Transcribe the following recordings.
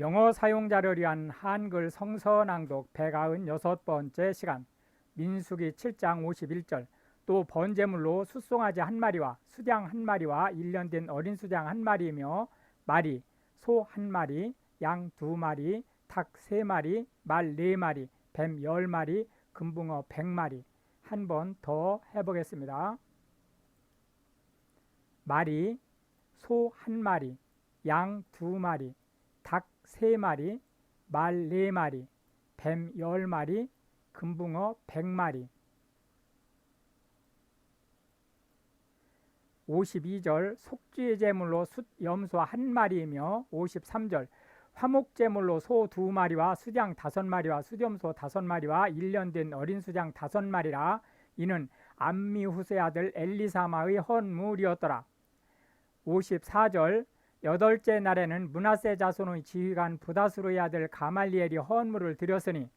영어 사용자를 위한 한글 성서 낭독 196번째 시간 민수기 7장 51절 또 번제물로 숫송아지 한 마리와 수장 한 마리와 일년된 어린 수장 한 마리이며 마리, 소한 마리, 양 두 마리, 닭 세 마리, 말 네 마리, 뱀 열 마리, 금붕어 백 마리 한 번 더 해보겠습니다. 마리, 소한 마리, 양 두 마리, 닭세 마리, 말네 마리, 뱀열 마리, 금붕어 백 마리. 52절 속죄 제물로 숫 염소 한 마리이며 53절 화목 제물로 소 두 마리와 수장 다섯 마리와 수염소 다섯 마리와 일년된 어린 수장 다섯 마리라 이는 암미 후세 아들 엘리사마의 헌물이었더라. 54절 여덟째 날에는 문하세 자손의 지휘관 부다스로의 아들 가말리엘이 헌물을 드렸으니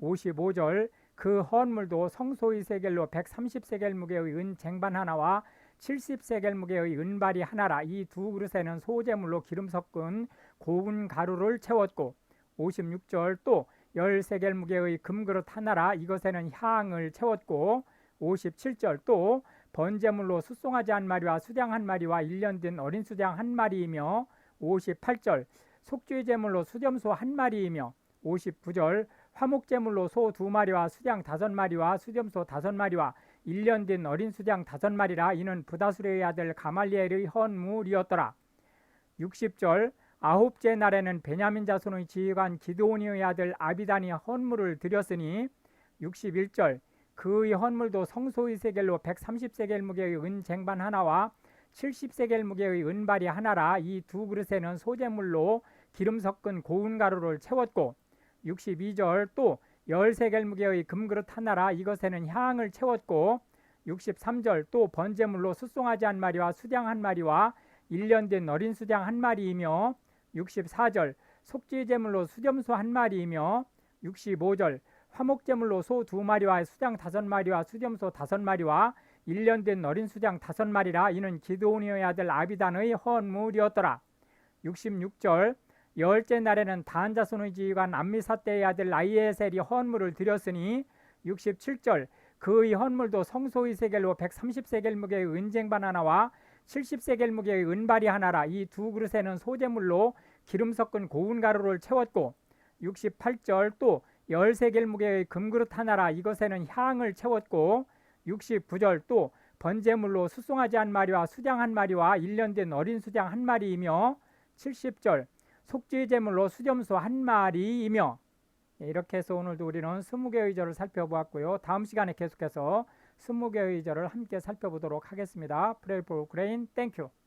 55절 그 헌물도 성소의 세겔로 130세겔 무게의 은 쟁반 하나와 70세겔 무게의 은발이 하나라. 이 두 그릇에는 소재물로 기름 섞은 고운 가루를 채웠고 56절 또 10세겔 무게의 금그릇 하나라. 이것에는 향을 채웠고 57절 또 번제물로 숫송아지 한 마리와 수장 한 마리와 일년된 어린 수장 한 마리이며 58절 속죄 제물로 수점소 한 마리이며 59절 화목 제물로 소 두 마리와 수장 다섯 마리와 수점소 다섯 마리와 일년된 어린 수장 다섯 마리라 이는 부다수레의 아들 가말리엘의 헌물이었더라. 60절 아홉째 날에는 베냐민 자손의 지휘관 기드오니의 아들 아비단이 헌물을 드렸으니 61절 그의 헌물도 성소의 세겔로 130세겔 무게의 은 쟁반 하나와 70세겔 무게의 은발이 하나라 이 두 그릇에는 소재물로 기름 섞은 고운 가루를 채웠고 62절 또 10세겔 무게의 금그릇 하나라 이것에는 향을 채웠고 63절 또 번제물로 숫송아지 한 마리와 수장 한 마리와 1년 된 어린 수장 한 마리이며 64절 속죄제물로 수점소 한 마리이며 65절 화목제물로 소 두 마리와 수장 다섯 마리와 수점소 다섯 마리와 1년 된 어린 수장 다섯 마리라 이는 기드오니의 아들 아비단의 헌물이었더라. 66절 열째 날에는 단 자손의 지휘관 암미사떼의 아들 아이에셀이 헌물을 드렸으니 67절 그의 헌물도 성소의 세겔로 130세겔 무게의 은쟁반 하나와 70세겔 무게의 은발이 하나라 이 두 그릇에는 소재물로 기름 섞은 고운 가루를 채웠고 68절 또 10세겔 무게의 금그릇 하나라 이것에는 향을 채웠고 69절 또 번제물로 수송아지 한 마리와 수장 한 마리와 1년 된 어린 수장 한 마리이며 70절 속죄 제물로 수점소 한 마리이며 예, 이렇게 해서 오늘도 우리는 20개의 절을 살펴보았고요. 다음 시간에 계속해서 20개의 절을 함께 살펴보도록 하겠습니다. Ukraine. Thank you.